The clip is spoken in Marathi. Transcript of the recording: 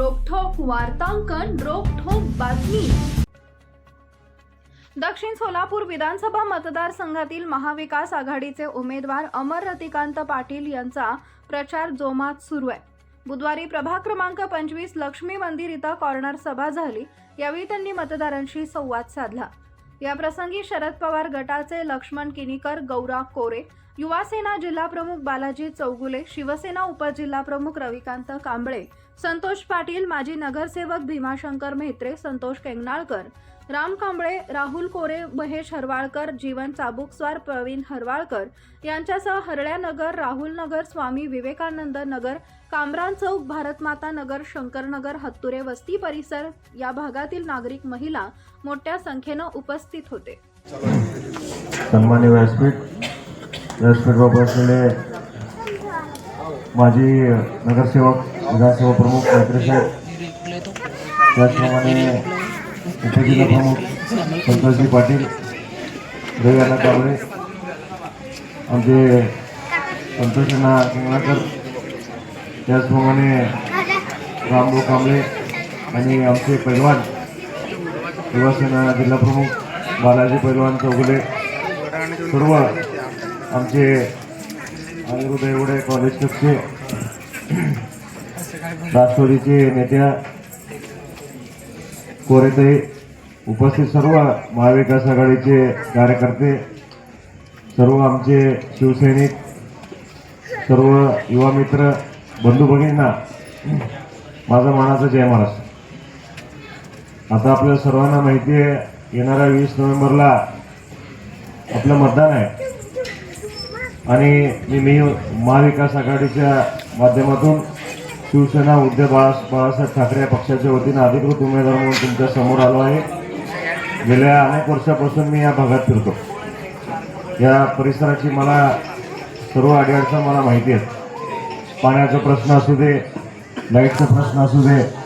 वार्तांकन रोखोक बातमी. दक्षिण सोलापूर विधानसभा मतदारसंघातील महाविकास आघाडीचे उमेदवार अमर रतिकांत पाटील यांचा प्रचार जोमात सुरू आहे. बुधवारी प्रभाग क्रमांक पंचवीस लक्ष्मी मंदिर इथं कॉर्नर सभा झाली. यावेळी त्यांनी मतदारांशी संवाद साधला. या प्रसंगी शरद पवार गटाचे लक्ष्मण किनीकर गौरा कोरे युवासेना जिल्हाप्रमुख बालाजी चौगुले शिवसेना उपजिल्हाप्रमुख रविकांत कांबळे संतोष पाटील माजी नगरसेवक भीमाशंकर म्हेत्रे संतोष केंगनाळकर राम कांबळे राहुल कोरे महेश हरवाळकर जीवन चाबुकस्वार प्रवीण हरवाळकर यांच्यासह हरळ्यानगर राहुल नगर स्वामी विवेकानंद नगर कामरान चौक भारतमाता नगर शंकरनगर हत्तुरे वस्ती परिसर या भागातील नागरिक महिला मोठ्या संख्येनं उपस्थित होते. सन्मान्य व्यासपीठ असलेले माजी नगरसेवक विधानसभा प्रमुख मैत्रीसाहेब त्याचप्रमाणे उपजिल्हा प्रमुख संतोषजी पाटील रविवार कांबळे आमचे संतोषना किंगणाकर त्याचप्रमाणे रामभाऊ कांबळे आणि आमचे पैलवान युवासेना जिल्हाप्रमुख बालाजी पैलवान चौगुले सर्व आमचे अनिरुद्ध एवढे कॉलेजचे राष्ट्रवादीचे नेत्या कोरेताई उपस्थित सर्व महाविकास आघाडीचे कार्यकर्ते सर्व आमचे शिवसैनिक सर्व युवा मित्र बंधू भगिनींना माझा मानाचा जय महाराष्ट्र आता आपल्या सर्वांना माहिती आहे येणाऱ्या वीस नोव्हेंबरला आपलं मतदान आहे. आणि मी मी महाविकास आघाडीच्या माध्यमातून शिवसेना उद्धव बाळा बाळासाहेब ठाकरे या पक्षाच्या वतीनं अधिकृत उमेदवार म्हणून तुमच्यासमोर आलो आहे. गेल्या अनेक वर्षापासून मी या भागात फिरतो. या परिसराची मला सर्व अडीअडचण मला माहिती आहेत. पाण्याचा प्रश्न असू दे लाईटचा प्रश्न असू दे